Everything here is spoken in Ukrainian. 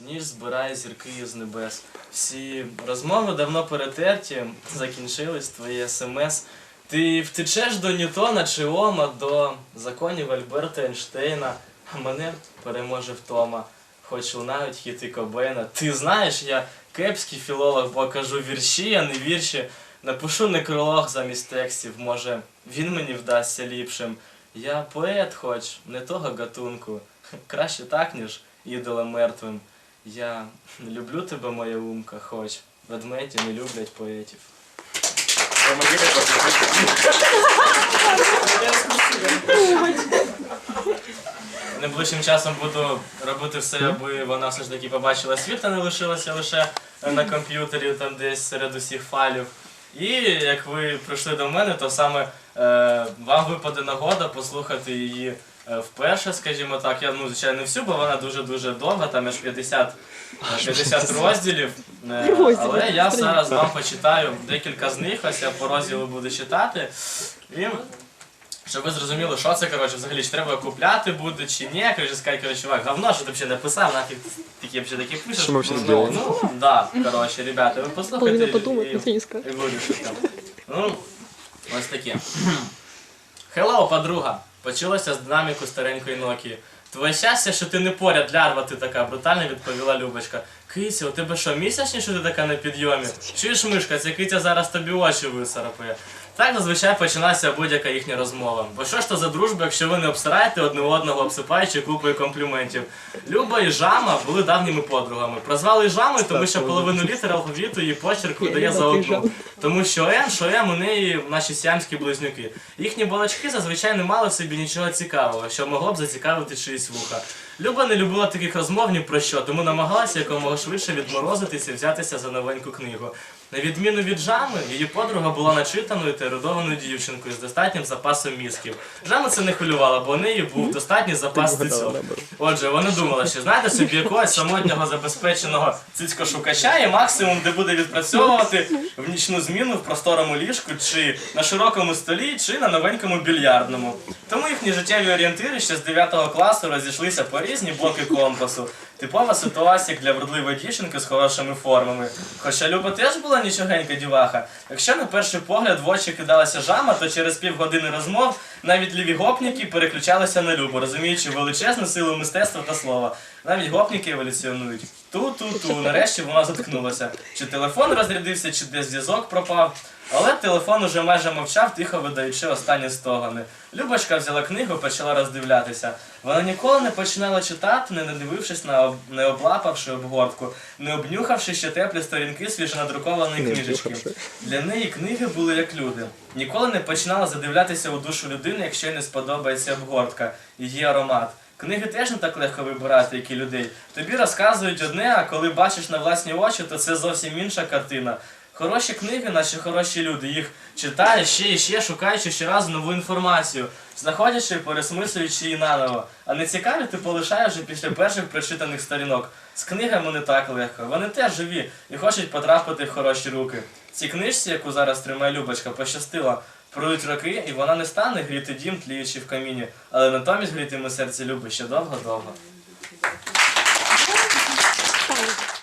ніж збирає зірки із небес. Всі розмови давно перетерті, закінчились твої смс. Ти втечеш до Ньютона чи Ома, до законів Альберта Ейнштейна, а мене переможе втома. Хоч лунають хіти Кобейна. Ти знаєш, я кепський філолог, бо кажу вірші, а не вірші. Напишу некролог замість текстів, може, він мені вдасться ліпшим. Я поет, хоч не того гатунку. Краще так, ніж ідолом мертвим. Я люблю тебе, моя умка, хоч ведмеді не люблять поетів. Найближчим часом буду робити все, аби вона все ж таки побачила світ, а не лишилася лише на комп'ютері, там десь серед усіх файлів. І як ви прийшли до мене, то саме е, вам випаде нагода послухати її вперше, скажімо так. Я ну, звичайно не всю, бо вона дуже-дуже довга, там аж 50, е, 50 розділів. Е, але я зараз вам почитаю декілька з них, ось я по розділу буду читати. І щоб ви зрозуміли, що це, коротше, взагалі, чи треба купляти буде, чи ні. Коротше, скажуть, коротше, чувак, говно, що ти взагалі написав, нафіг такі взагалі такі пишеш. Що ми взагалі ну, ну, да, коротше, ребята, ви послухайте Половина подумать, і, ничего не вирішите. Ну, ось таке. Хеллоу, подруга. Почулося з динаміку старенької Нокії. Твоє щастя, що ти не поряд, лярва ти така, брутально відповіла Любочка. Кися, у тебе що, місячні, що ти така на підйомі? Чуєш, мишка, ця киця зараз тобі очі висарапує. Так зазвичай починається будь-яка їхня розмова. Бо що ж то за дружба, якщо ви не обсираєте одне одного, обсипаючи купою компліментів? Люба і Жама були давніми подругами. Прозвали Жамою, тому що половину літер алфавіту її почерк видає за одну. Тому що Н, що М у неї наші сіамські близнюки. Їхні балачки зазвичай не мали в собі нічого цікавого, що могло б зацікавити чиїсь вуха. Люба не любила таких розмов ні про що, тому намагалася якомога швидше відморозитися і взятися за новеньку книгу. На відміну від Жами, її подруга була начитаною та ерудованою дівчинкою з достатнім запасом мізків. Жама це не хвилювала, бо у неї був достатній запас цицьок. Отже, вона думала, що знайде собі якогось самотнього забезпеченого цицькошукача і максимум, де буде відпрацьовувати в нічну зміну в просторому ліжку, чи на широкому столі, чи на новенькому більярдному. Тому їхні життєві орієнтири ще з 9 класу розійшлися по різні боки компасу. Типова ситуація для вродливої дівчинки з хорошими формами. Хоча Люба теж була нічогенька діваха. Якщо на перший погляд в очі кидалася жама, то через півгодини розмов навіть ліві гопніки переключалися на Любу, розуміючи величезну силу мистецтва та слова. Навіть гопніки еволюціонують. Ту-ту-ту, нарешті вона заткнулася. Чи телефон розрядився, чи десь зв'язок пропав. Але телефон уже майже мовчав, тихо видаючи останні стогони. Любочка взяла книгу, почала роздивлятися. Вона ніколи не починала читати, не надивившись на об... не облапавши обгортку, не обнюхавши ще теплі сторінки свіжонадрукованої Не книжечки. Для неї книги були як люди. Ніколи не починала задивлятися у душу людини, якщо їй не сподобається обгортка, її аромат. Книги теж не так легко вибирати, як і людей. Тобі розказують одне, а коли бачиш на власні очі, то це зовсім інша картина. Хороші книги, наші хороші люди, їх читаєш ще і ще, шукаючи щоразу нову інформацію, знаходячи і пересмислюючи її наново. А не цікаві ти полишаєш вже після перших прочитаних сторінок. З книгами не так легко. Вони теж живі і хочуть потрапити в хороші руки. Цій книжці, яку зараз тримає Любочка, пощастило. Пройдуть роки, і вона не стане гріти дім, тліючи в каміні, але натомість грітиме серце Люби ще довго-довго.